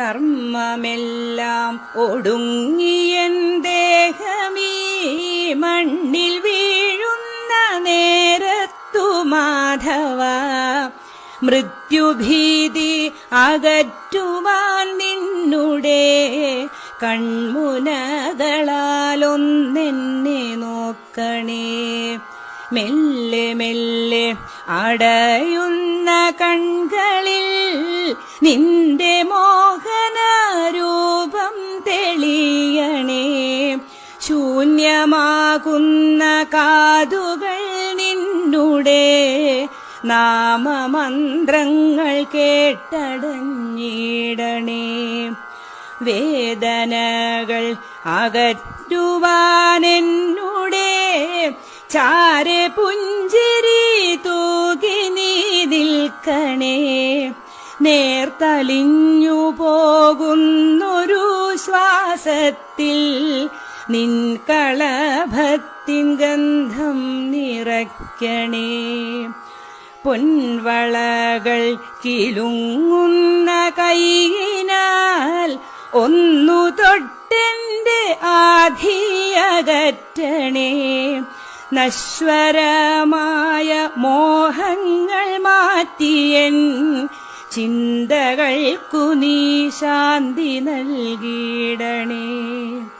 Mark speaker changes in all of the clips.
Speaker 1: കർമ്മമെല്ലാം ഒടുങ്ങിയൻ ദേഹമീ മണ്ണിൽ വീഴുന്ന നേരത്തു മാധവ. മൃത്യുഭീതി അകറ്റുവാൻ നിന്നുടെ കൺമുനകളാലൊന്നെന്നെ നോക്കണേ. മെല്ലെ മെല്ലെ അടയുന്ന കൺകളിൽ നിന്റെ മോഹന ശൂന്യമാകുന്ന കാതുകൾ നിന്നുടെ നാമമന്ത്രങ്ങൾ കേട്ടടഞ്ഞിടണേ. വേദനകൾ അകറ്റുവാനെന്നുടെ ചാരെ പുഞ്ചിരി തൂകി നീ നിൽക്കണേ. നേർത്തലിഞ്ഞു പോകുന്നൊരു ശ്വാസത്തിൽ നിൻ കളഭത്തിൻ ഗന്ധം നിറയ്ക്കണേ. പൊൻവളകൾ കിലുങ്ങുന്ന കൈയിനാൽ ഒന്നു തൊട്ടെന്റെ ആധിയകറ്റണേ. നശ്വരമായ മോഹങ്ങൾ മാറ്റിയൻ ചിന്തകൾക്കു നീ ശാന്തി നൽകിയിടണേ.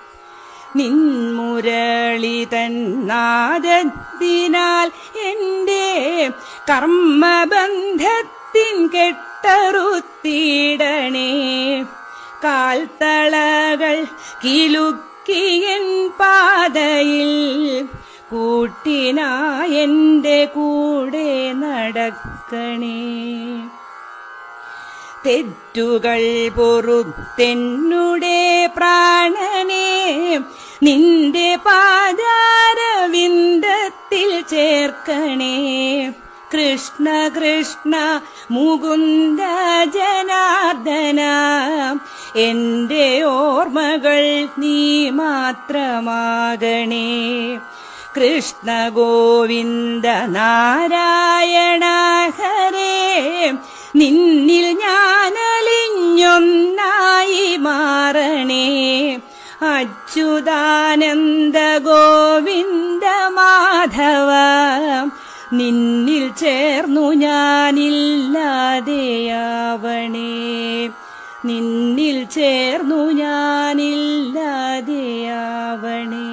Speaker 1: നിൻമുരളി തന്നാദത്തിനാൽ എന്റെ കർമ്മബന്ധത്തിൻ കെട്ടറുത്തിടണേ. കാൽത്തളകൾ കിലുക്കിയൻ പാതയിൽ കൂട്ടിനായെന്റെ കൂടെ നടക്കണേ. തെറ്റുകൾ പൊറുത്തെന്നുടെ പ്രാണനെ നിന്റെ പാദാരവിന്ദത്തിൽ ചേർക്കണേ. കൃഷ്ണ കൃഷ്ണ മുകുന്ദ ജനാർദ്ദന. എന്റെ ഓർമ്മകൾ നീ മാത്രമാകണേ. കൃഷ്ണ ഗോവിന്ദ നാരായണ ഹരേ. നിന്നിൽ ഞാനലിഞ്ഞൊന്നായി മാറണേ. അച്യുതാനന്ദ ഗോവിന്ദ മാധവ നിന്നിൽ ചേർന്നു ഞാനില്ലാതെയാവണേ. നിന്നിൽ ചേർന്നു ഞാനില്ലാതെയാവണേ.